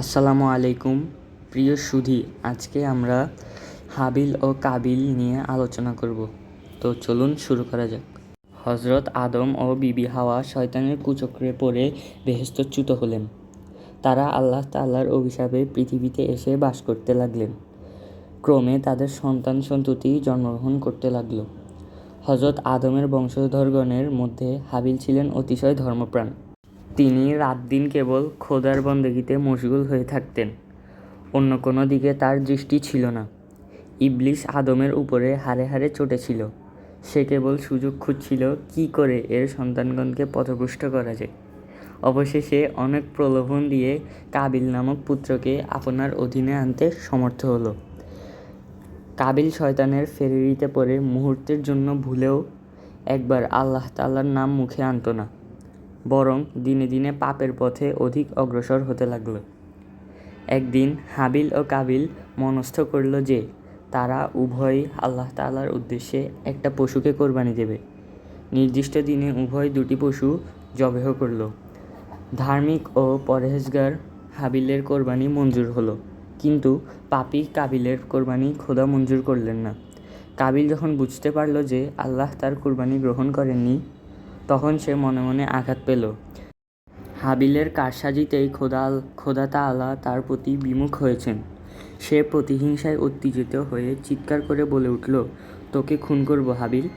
আসসালামু আলাইকুম। প্রিয় সুধী, আজকে আমরা হাবিল ও কাবিল নিয়ে আলোচনা করব। তো চলুন শুরু করা যাক। হজরত আদম ও বিবি হাওয়া শয়তানের কুচক্রে পড়ে বেহেস্তচ্যুত হলেন। তারা আল্লাহ তাল্লার অভিশাপে পৃথিবীতে এসে বাস করতে লাগলেন। ক্রমে তাদের সন্তান সন্ততি জন্মগ্রহণ করতে লাগল। হজরত আদমের বংশধরগণের মধ্যে হাবিল ছিলেন অতিশয় ধর্মপ্রাণ। তিনি রাত দিন কেবল খোদার বন্দেগীতে মশগুল হয়ে থাকতেন। অন্য কোনো দিকে তার দৃষ্টি ছিল না। ইবলিশ আদমের উপরে হারে হারে চটেছিল। সে কেবল সুযোগ খুঁজছিল কি করে এর সন্তানগণকে পথভ্রষ্ট করা যায়। অবশেষে অনেক প্রলোভন দিয়ে কাবিল নামক পুত্রকে আপনার অধীনে আনতে সমর্থ হলো। কাবিল শয়তানের ফেরিরিতে পড়ে মুহূর্তের জন্য ভুলেও একবার আল্লাহ তাল্লার নাম মুখে আনতো না। বরং দিনে দিনে পাপের পথে অধিক অগ্রসর হতে লাগল। একদিন হাবিল ও কাবিল মনস্থ করল যে, তারা উভয়ই আল্লাহ তাআলার উদ্দেশ্যে একটা পশুকে কোরবানি দেবে। নির্দিষ্ট দিনে উভয় দুটি পশু জবেহ করল। ধার্মিক ও পরহেজগার হাবিলের কোরবানি মঞ্জুর হলো। কিন্তু পাপী কাবিলের কোরবানি খোদা মঞ্জুর করলেন না। কাবিল যখন বুঝতে পারল যে আল্লাহ তার কোরবানি গ্রহণ করেননি তখন সে মনে মনে আঘাত পেল। হাবিলের কারসাজিতেই খোদা খোদা তাআলা তার প্রতি বিমুখ হয়েছেন। সে প্রতিহিংসায় উত্তেজিত হয়ে চিৎকার করে বলে উঠল, তোকে খুন করব হাবিল।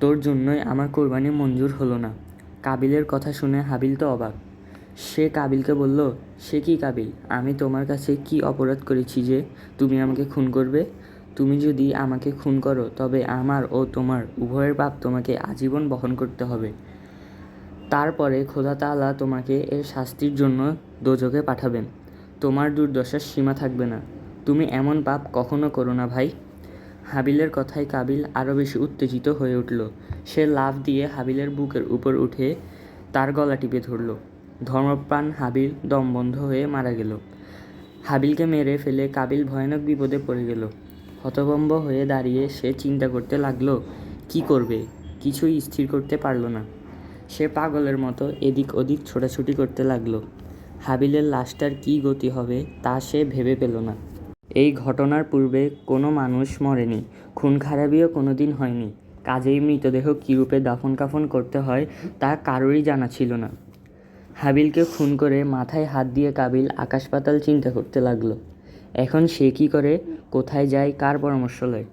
তোর জন্যই আমার কোরবানি মঞ্জুর হলো না। কাবিলের কথা শুনে হাবিল তো অবাক। সে কাবিলকে বলল, সে কি কাবিল? আমি তোমার কাছে কি অপরাধ করেছি যে তুমি আমাকে খুন করবে? তুমি যদি আমাকে খুন করো, তবে আমার ও তোমার উভয়ের পাপ তোমাকে আজীবন বহন করতে হবে। তারপরে খোদা তাআলা তোমাকে এর শাস্তির জন্য দোজকে পাঠাবেন। তোমার দুর্দশার সীমা থাকবে না। তুমি এমন পাপ কখনো করো না ভাই। হাবিলের কথায় কাবিল আরও বেশি উত্তেজিত হয়ে উঠল। সে লাফ দিয়ে হাবিলের বুকের উপর উঠে তার গলা টিপে ধরল। ধর্মপ্রাণ হাবিল দমবন্ধ হয়ে মারা গেল। হাবিলকে মেরে ফেলে কাবিল ভয়ানক বিপদে পড়ে গেল। হতভম্ব হয়ে দাঁড়িয়ে সে চিন্তা করতে লাগল, কি করবে? কিছুই স্থির করতে পারল না। সে পাগলের মতো এদিক ওদিক ছোটাছুটি করতে লাগল। হাবিলের লাশটার কী গতি হবে তা সে ভেবে পেল না। এই ঘটনার পূর্বে কোনো মানুষ মরেনি, খুন খারাপিও কোনো দিন হয়নি। কাজেই মৃতদেহ কীরূপে দাফন কাফন করতে হয় তা কারোরই জানা ছিল না। হাবিলকে খুন করে মাথায় হাত দিয়ে কাবিল আকাশ পাতাল চিন্তা করতে লাগল। এখন সে কি করে? কোথায় যায়? কার পরামর্শ লয়?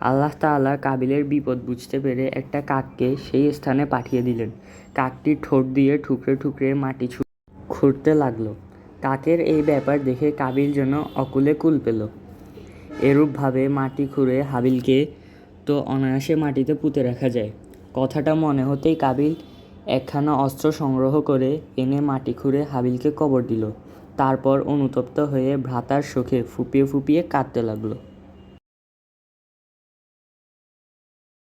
আল্লাহ তাআলা কাবিলের বিপদ বুঝতে পেরে একটা কাককে সেই স্থানে পাঠিয়ে দিলেন। কাকটি ঠোঁট দিয়ে ঠুকরে ঠুকরে মাটি ছু খুঁড়তে লাগল। কাকের এই ব্যাপার দেখে কাবিল যেন অকুলে কুল পেল। এরূপভাবে মাটি খুঁড়ে হাবিলকে তো অনায়াসে মাটিতে পুঁতে রাখা যায়। কথাটা মনে হতেই কাবিল একখানা অস্ত্র সংগ্রহ করে এনে মাটি খুঁড়ে হাবিলকে কবর দিল। তারপর অনুতপ্ত হয়ে ভ্রাতার শোকে ফুঁপিয়ে ফুঁপিয়ে কাঁদতে লাগল।